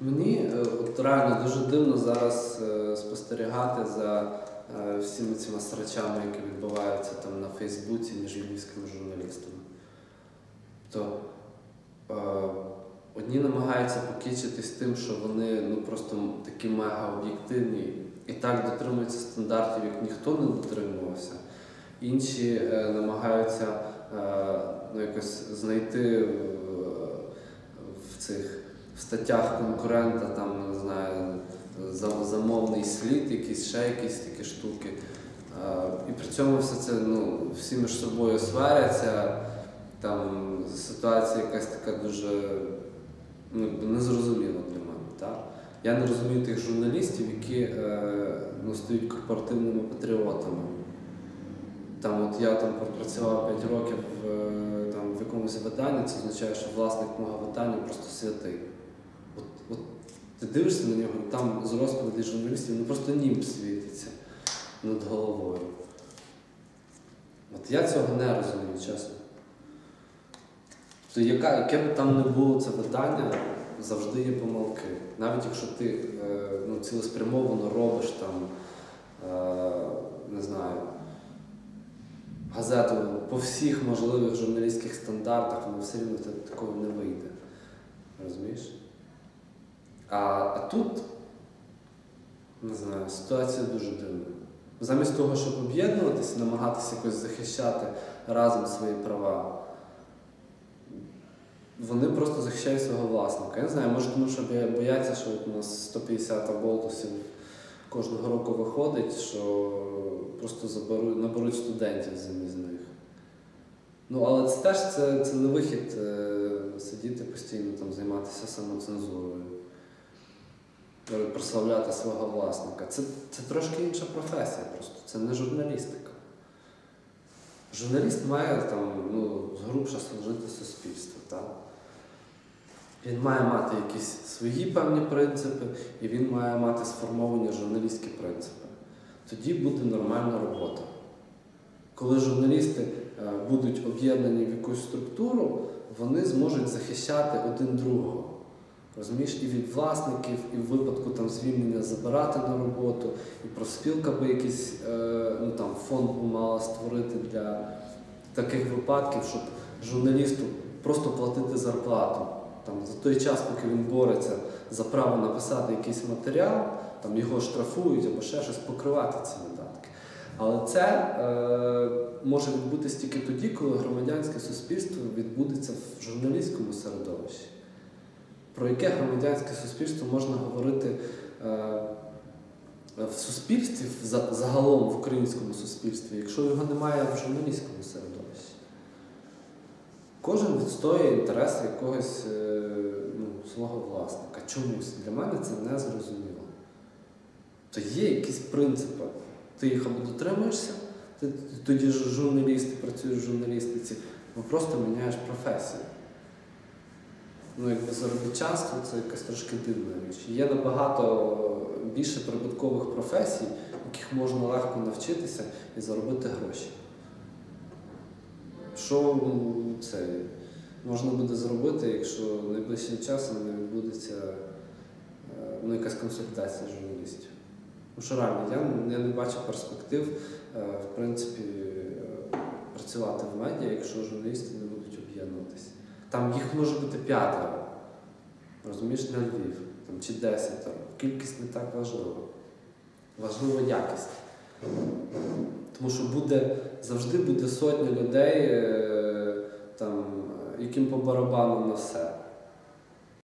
Мені е, от реально дуже дивно зараз е, спостерігати за е, всіми цими срачами, які відбуваються там на Фейсбуці між львівськими журналістами. То одні намагаються покічитись тим, що вони ну, просто такі мега об'єктивні і так дотримуються стандартів, як ніхто не дотримувався. Інші е, намагаються е, ну, якось знайти в, в цих в статтях конкурента, там, не знаю, замовний слід, якісь ще якісь такі штуки. І при цьому все це ну, всі між собою сваряться. Там ситуація якась така дуже ну, незрозуміла для мене. Так? Я не розумію тих журналістів, які е, ну, стають корпоративними патріотами. Там, от я там пропрацював 5 років е, там, в якомусь виданні, це означає, що власник мого видання просто святий. Ти дивишся на нього, там з розповідей журналістів ну, просто німб світиться над головою. От я цього не розумію, чесно. То яка, яке б там не було це видання, завжди є помилки. Навіть якщо ти е, ну, цілеспрямовано робиш там, е, не знаю, газету по всіх можливих журналістських стандартах, воно все рівно такого не вийде. Розумієш? А, а тут, не знаю, ситуація дуже дивна. Замість того, щоб об'єднуватися, намагатися якось захищати разом свої права, вони просто захищають свого власника. Я не знаю, може тому, що бояться, що от у нас 150 аболтусів кожного року виходить, що просто заберуть, наберуть студентів замість них. Ну, але це теж це, це не вихід е, сидіти постійно там, займатися самоцензурою, прославляти свого власника. Це, це трошки інша професія просто, це не журналістика. Журналіст має там, ну, згрубша служити суспільству. Так? Він має мати якісь свої певні принципи, і він має мати сформовані журналістські принципи. Тоді буде нормальна робота. Коли журналісти е, будуть об'єднані в якусь структуру, вони зможуть захищати один другого. Розумієш, і від власників, і в випадку там звільнення забирати на роботу, і профспілка би якийсь е, ну, там, фонд би мала створити для таких випадків, щоб журналісту просто платити зарплату. Там, за той час, поки він бореться за право написати якийсь матеріал, там його штрафують або ще щось покривати ці видатки. Але це е, може відбутися тільки тоді, коли громадянське суспільство відбудеться в журналістському середовищі. Про яке громадянське суспільство можна говорити е, в суспільстві, загалом в українському суспільстві, якщо його немає в журналістському середовищі? Кожен відстоює інтереси якогось е, ну, свого власника. Чомусь. Для мене це не зрозуміло. То є якісь принципи. Ти їх або дотримуєшся, ти тоді журналіст, працюєш в журналістиці, або просто міняєш професію. Ну, якби заробітчанство це якась трошки дивна річ. Є набагато більше прибуткових професій, яких можна легко навчитися і заробити гроші. Що ну, це можна буде зробити, якщо найближчим часом не відбудеться е, ну, якась консультація журналістів? Ну що реально, я, я не бачу перспектив, е, в принципі, е, працювати в медіа, якщо журналісти не будуть об'єднуватися. Там їх може бути п'ятеро, розумієш, на Львів, там, чи десятеро. Кількість не так важлива. Важлива якість. Тому що буде, завжди буде сотня людей, е, там, яким по барабану на все.